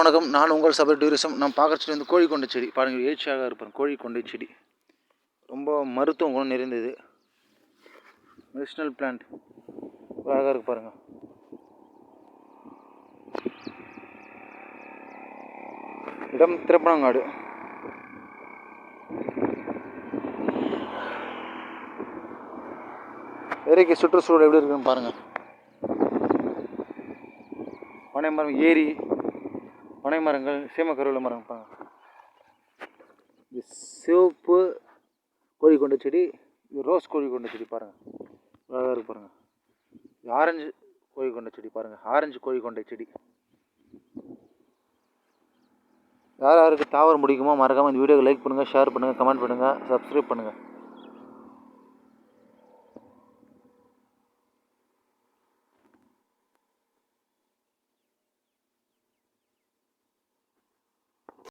வணக்கம். நான் உங்கள் சபை டூரிசம். நான் பார்க்குற செடி வந்து கோழி கொண்ட செடி. பாருங்கள் எழுச்சியாக இருப்பேன் கோழி கொண்டை செடி. ரொம்ப மருத்துவம் குணம் நிறைந்தது. மெடிஷனல் பிளான்ட் அழகாக இருக்கு பாருங்கள் இடம் திருப்பனங்காடு. ஏரிக்கு சுற்றுச்சூழல் எப்படி இருக்குன்னு பாருங்கள் பனை மரம் ஏரி. பனை மரங்கள் சீமக்கருவில் மரம் பாருங்கள் சிவப்பு கோழி கொண்ட செடி இது ரோஸ் கோழி கொண்ட செடி பாருங்கள் அழகாக இருக்கு பாருங்கள் இது ஆரஞ்சு கோழி கொண்ட செடி பாருங்கள் ஆரஞ்சு கோழி கொண்ட செடி. யார் யாருக்கு தாவரம் பிடிக்குமோ மறக்காமல் இந்த வீடியோவை லைக் பண்ணுங்கள் ஷேர் பண்ணுங்கள் கமெண்ட் பண்ணுங்கள் சப்ஸ்கிரைப் பண்ணுங்கள்